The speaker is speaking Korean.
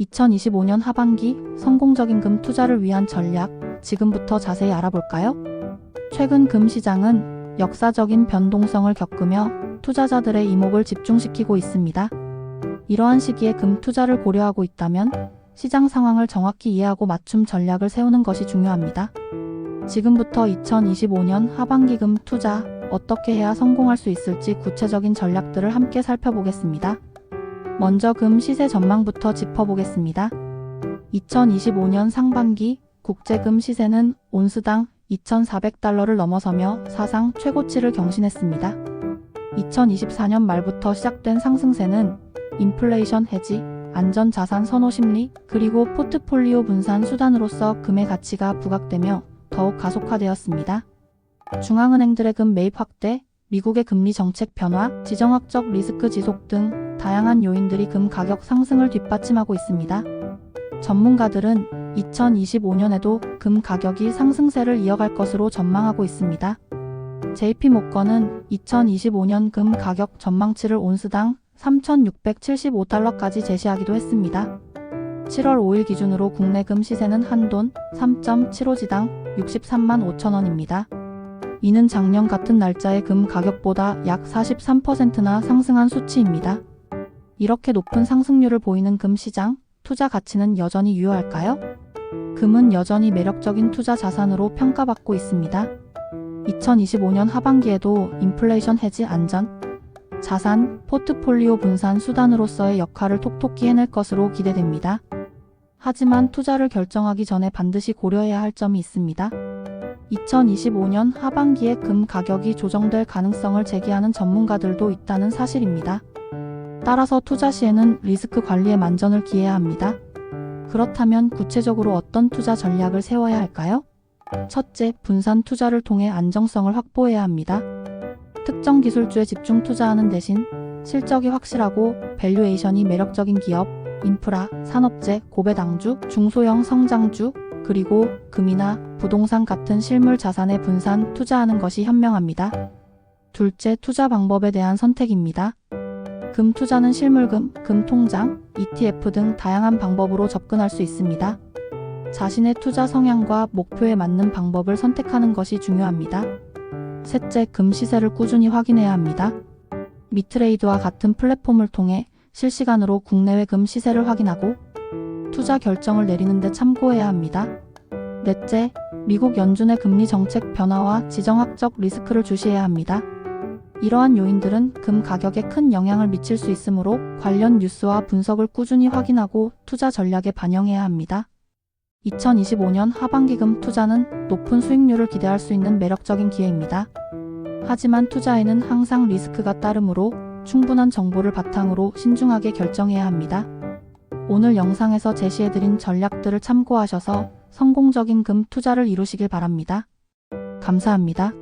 2025년 하반기 성공적인 금 투자를 위한 전략 지금부터 자세히 알아볼까요? 최근 금 시장은 역사적인 변동성을 겪으며 투자자들의 이목을 집중시키고 있습니다. 이러한 시기에 금 투자를 고려하고 있다면 시장 상황을 정확히 이해하고 맞춤 전략을 세우는 것이 중요합니다. 지금부터 2025년 하반기 금 투자 어떻게 해야 성공할 수 있을지 구체적인 전략들을 함께 살펴보겠습니다. 먼저 금 시세 전망부터 짚어보겠습니다. 2025년 상반기 국제금 시세는 온스당 2,400달러를 넘어서며 사상 최고치를 경신했습니다. 2024년 말부터 시작된 상승세는 인플레이션 해지, 안전 자산 선호 심리, 그리고 포트폴리오 분산 수단으로서 금의 가치가 부각되며 더욱 가속화되었습니다. 중앙은행들의 금 매입 확대, 미국의 금리 정책 변화, 지정학적 리스크 지속 등 다양한 요인들이 금 가격 상승을 뒷받침하고 있습니다. 전문가들은 2025년에도 금 가격이 상승세를 이어갈 것으로 전망하고 있습니다. JP모건은 2025년 금 가격 전망치를 온스당 3,675달러까지 제시하기도 했습니다. 7월 5일 기준으로 국내 금 시세는 한 돈 3.75지당 63만 5천 원입니다. 이는 작년 같은 날짜의 금 가격보다 약 43%나 상승한 수치입니다. 이렇게 높은 상승률을 보이는 금 시장, 투자 가치는 여전히 유효할까요? 금은 여전히 매력적인 투자 자산으로 평가받고 있습니다. 2025년 하반기에도 인플레이션 해지 안전, 자산, 포트폴리오 분산 수단으로서의 역할을 톡톡히 해낼 것으로 기대됩니다. 하지만 투자를 결정하기 전에 반드시 고려해야 할 점이 있습니다. 2025년 하반기에 금 가격이 조정될 가능성을 제기하는 전문가들도 있다는 사실입니다. 따라서 투자 시에는 리스크 관리에 만전을 기해야 합니다. 그렇다면 구체적으로 어떤 투자 전략을 세워야 할까요? 첫째, 분산 투자를 통해 안정성을 확보해야 합니다. 특정 기술주에 집중 투자하는 대신 실적이 확실하고 밸류에이션이 매력적인 기업, 인프라, 산업재, 고배당주, 중소형 성장주, 그리고 금이나 부동산 같은 실물 자산에 분산 투자하는 것이 현명합니다. 둘째, 투자 방법에 대한 선택입니다. 금 투자는 실물금, 금 통장, ETF 등 다양한 방법으로 접근할 수 있습니다. 자신의 투자 성향과 목표에 맞는 방법을 선택하는 것이 중요합니다. 셋째, 금 시세를 꾸준히 확인해야 합니다. 미트레이드와 같은 플랫폼을 통해 실시간으로 국내외 금 시세를 확인하고 투자 결정을 내리는데 참고해야 합니다. 넷째, 미국 연준의 금리 정책 변화와 지정학적 리스크를 주시해야 합니다. 이러한 요인들은 금 가격에 큰 영향을 미칠 수 있으므로 관련 뉴스와 분석을 꾸준히 확인하고 투자 전략에 반영해야 합니다. 2025년 하반기 금 투자는 높은 수익률을 기대할 수 있는 매력적인 기회입니다. 하지만 투자에는 항상 리스크가 따르므로 충분한 정보를 바탕으로 신중하게 결정해야 합니다. 오늘 영상에서 제시해드린 전략들을 참고하셔서 성공적인 금 투자를 이루시길 바랍니다. 감사합니다.